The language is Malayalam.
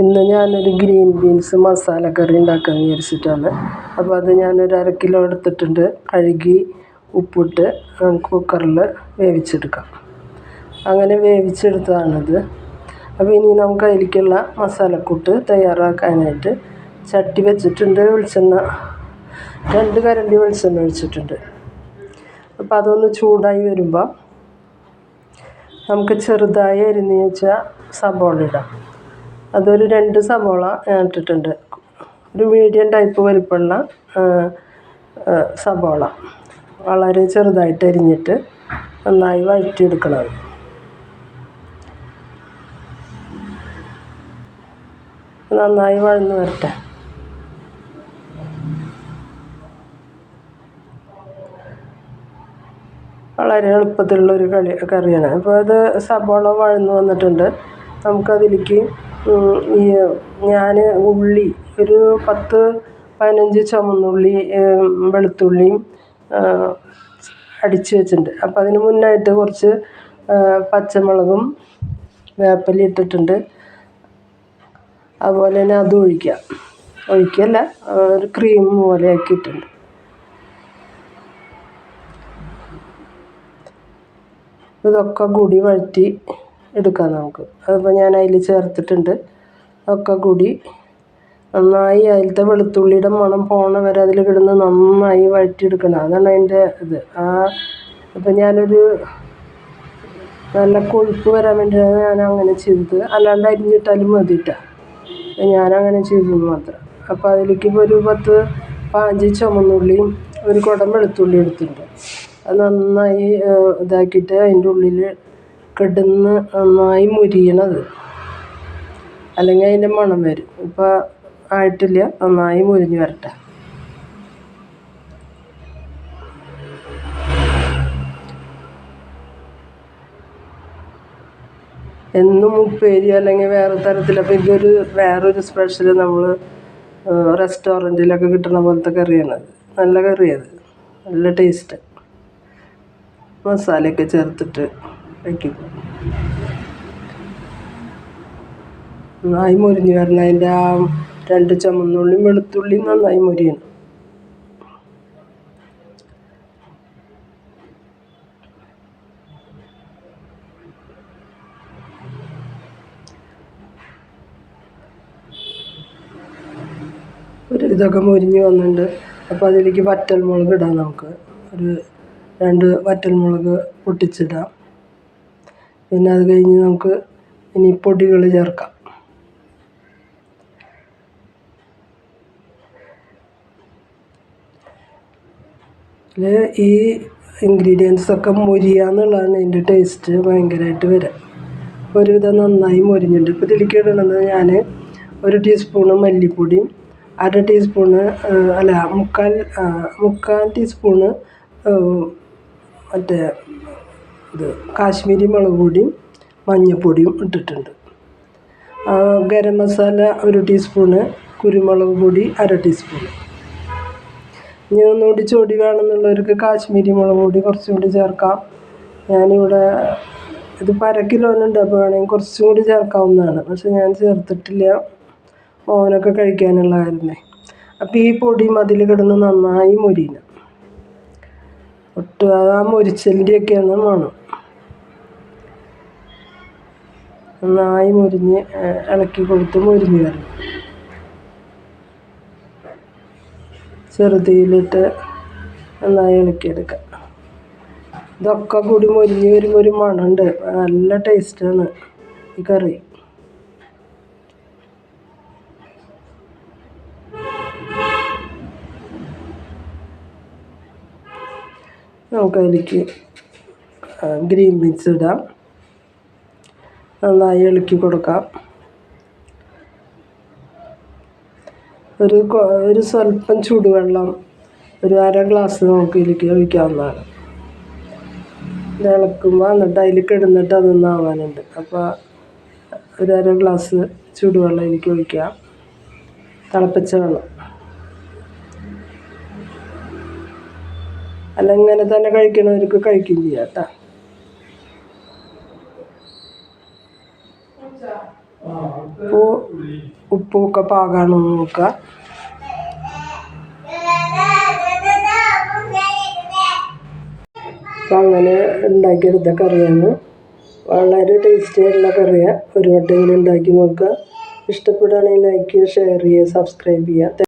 ഇന്ന് ഞാനൊരു ഗ്രീൻ ബീൻസ് മസാല കറി ഉണ്ടാക്കാൻ വിചാരിച്ചിട്ടാണ്. അപ്പോൾ അത് ഞാനൊരു അര കിലോ എടുത്തിട്ടുണ്ട്. കഴുകി ഉപ്പിട്ട് കുക്കറിൽ വേവിച്ചെടുക്കാം. അങ്ങനെ വേവിച്ചെടുത്തതാണിത്. അപ്പോൾ ഇനി നമുക്ക് അതിലേക്കുള്ള മസാലക്കൂട്ട് തയ്യാറാക്കാനായിട്ട് ചട്ടി വെച്ചിട്ടുണ്ട് വെളിച്ചെണ്ണ രണ്ട് കരണ്ടി വെളിച്ചെണ്ണ ഒഴിച്ചിട്ടുണ്ട്. അപ്പോൾ അതൊന്ന് ചൂടായി വരുമ്പോൾ നമുക്ക് ചെറുതായി അരിഞ്ഞ് വെച്ച സബോള ഇടാം. അതൊരു രണ്ട് സവോള ഇട്ടിട്ടുണ്ട്. ഒരു മീഡിയം ടൈപ്പ് വലിപ്പമുള്ള സവോള. വളരെ ചെറുതായിട്ട് അരിഞ്ഞിട്ട് നന്നായി വഴറ്റിയെടുക്കണം. നന്നായി വഴന്ന് വരട്ടെ. വളരെ എളുപ്പത്തിലുള്ള ഒരു കളി കറിയാണ്. അപ്പോൾ അത് സബോള വഴന്ന് വന്നിട്ടുണ്ട്. നമുക്കതിലേക്ക് ഞാൻ ഉള്ളി ഒരു പത്ത് പതിനഞ്ച് ചുവന്നുള്ളി വെളുത്തുള്ളിയും അടിച്ച് വെച്ചിട്ടുണ്ട്. അപ്പം അതിന് മുന്നായിട്ട് കുറച്ച് പച്ചമുളകും വേപ്പില ഇട്ടിട്ടുണ്ട്. അതുപോലെ തന്നെ അതും ഒഴിക്കുക. ഒഴിക്കുകയല്ല ഒരു ക്രീം പോലെ ആക്കിയിട്ടുണ്ട്. ഇതൊക്കെ കൂടി വഴറ്റി എടുക്കാം നമുക്ക്. അതിപ്പോൾ ഞാൻ അതിൽ ചേർത്തിട്ടുണ്ട്. ഒക്കെ കൂടി നന്നായി അതിലത്തെ വെളുത്തുള്ളിയുടെ മണം പോണ വരെ അതിൽ കിടന്ന് നന്നായി വഴറ്റിയെടുക്കണം. അതാണ് അതിന്റെ ഇത്. ആ ഇപ്പം ഞാനൊരു നല്ല കൊഴുപ്പ് വരാൻ വേണ്ടിയാണ് ഞാൻ അങ്ങനെ ചെയ്തത്. അല്ലാണ്ട് അരിഞ്ഞിട്ടാലും മതിയിട്ട ഞാനങ്ങനെ ചെയ്തത് മാത്രം. അപ്പോൾ അതിലേക്ക് ഇപ്പോൾ ഒരു പത്ത് പാഞ്ച് ചുമന്നുള്ളിയും ഒരു കുടം വെളുത്തുള്ളി എടുത്തിട്ടുണ്ട്. അത് നന്നായി ഇതാക്കിയിട്ട് അതിന്റെ ഉള്ളിൽ കിടന്ന് നന്നായി മുരിയണത്. അല്ലെങ്കിൽ അതിന്റെ മണം വരും. ഇപ്പോൾ ആയിട്ടില്ല നന്നായി മുരിഞ്ഞ് വരട്ടെ. എന്നും ഉപ്പേരി അല്ലെങ്കിൽ വേറെ അപ്പോൾ ഇതൊരു വേറൊരു സ്പെഷ്യൽ നമ്മൾ റെസ്റ്റോറന്റിലൊക്കെ കിട്ടുന്ന പോലത്തെ കറിയാണ് നല്ല കറിയത് നല്ല ടേസ്റ്റ് മസാലയൊക്കെ ചേർത്തിട്ട്. വയ്ക്കും നന്നായി മുരിഞ്ഞ് വരണം. അതിന്റെ ആ രണ്ട് ചുമന്നുള്ളിയും വെളുത്തുള്ളിയും നന്നായി മുരിയണം. ഒരു ഇതൊക്കെ മുരിഞ്ഞ് വന്നിട്ടുണ്ട്. അപ്പോൾ അതിലേക്ക് വറ്റൽ മുളക് ഇടാം നമുക്ക്. ഒരു രണ്ട് വറ്റൽ മുളക് പൊട്ടിച്ചിടാം. പിന്നെ അത് കഴിഞ്ഞ് നമുക്ക് ഇനി പൊടികൾ ചേർക്കാം. ഈ ഇൻഗ്രീഡിയൻസ് ഒക്കെ മൊരിയുക എന്നുള്ളതാണ് ഇതിന്റെ ടേസ്റ്റ് ഭയങ്കരമായിട്ട് വരിക ഒരുവിധം നന്നായി മൊരിഞ്ഞിട്ടുണ്ട്. ഇപ്പോൾ ഇതിലേക്ക് ഇടുന്നത് ഞാൻ ഒരു ടീസ്പൂണ് മല്ലിപ്പൊടിയും അര ടീസ്പൂണ് അല്ല മുക്കാൽ മുക്കാൽ ടീസ്പൂണ് മറ്റേ ഇത് കാശ്മീരി മുളക് പൊടിയും മഞ്ഞൾപ്പൊടിയും ഇട്ടിട്ടുണ്ട്. ഗരം മസാല ഒരു ടീസ്പൂണ് കുരുമുളക് പൊടി അര ടീസ്പൂൺ ഇനി ഒന്നുകൂടി ചൊടി വേണമെന്നുള്ളവർക്ക് കാശ്മീരി മുളക് പൊടി കുറച്ചും കൂടി ചേർക്കാം. ഞാനിവിടെ ഇത് അര കിലോനുണ്ട് അപ്പോൾ വേണമെങ്കിൽ കുറച്ചും കൂടി ചേർക്കാവുന്നതാണ്. പക്ഷെ ഞാൻ ചേർത്തിട്ടില്ല. മോനൊക്കെ കഴിക്കാനുള്ള കാരണേ. അപ്പോൾ ഈ പൊടി മതിൽ കിടന്ന് നന്നായി മൊരിയണം ഒട്ടും ആ മൊരിച്ചലിന്റെയൊക്കെയാണ് മണം. നന്നായി മുരിഞ്ഞ് ഇളക്കി കൊടുത്ത് മുരിഞ്ഞു വരണം. ചെറുതീയിലിട്ട് നന്നായി ഇളക്കിയെടുക്കുക ഇതൊക്കെ കൂടി മുരിഞ്ഞ് വരുമ്പോൾ ഒരു മണമുണ്ട്. നല്ല ടേസ്റ്റാണ് ഈ കറി. നമുക്കതിലേക്ക് ഗ്രീൻ ബീൻസ് ഇടാം. നന്നായി ഇളക്കി കൊടുക്കാം. ഒരു ഒരു സ്വല്പം ചൂടുവെള്ളം ഒരു അര ഗ്ലാസ് നമുക്ക് ഇതിലേക്ക് ഒഴിക്കാവുന്നതാണ്. ഇളക്കുമ്പോൾ എന്നിട്ട് അതിൽ കിടന്നിട്ട് അതൊന്നും ആവാനുണ്ട് അപ്പോൾ ഒരു അര ഗ്ലാസ് ചൂടുവെള്ളം എനിക്ക് ഒഴിക്കാം തിളപ്പിച്ച വെള്ളം. അല്ല ഇങ്ങനെ തന്നെ കഴിക്കണവർക്ക് കഴിക്കുകയും ചെയ്യാം കേട്ടോ. ഉപ്പ് ഉപ്പൊക്കെ പാകാണോ നോക്കുക. അപ്പം അങ്ങനെ ഉണ്ടാക്കിയെടുത്ത കറിയാണ്. വളരെ ടേസ്റ്റി ആയിട്ടുള്ള കറിയാണ് ഒരു വട്ടം ഇങ്ങനെ ഉണ്ടാക്കി നോക്കുക. ഇഷ്ടപ്പെടുകയാണെങ്കിൽ ലൈക്ക് ചെയ്യുക ഷെയർ ചെയ്യുക സബ്സ്ക്രൈബ് ചെയ്യുക.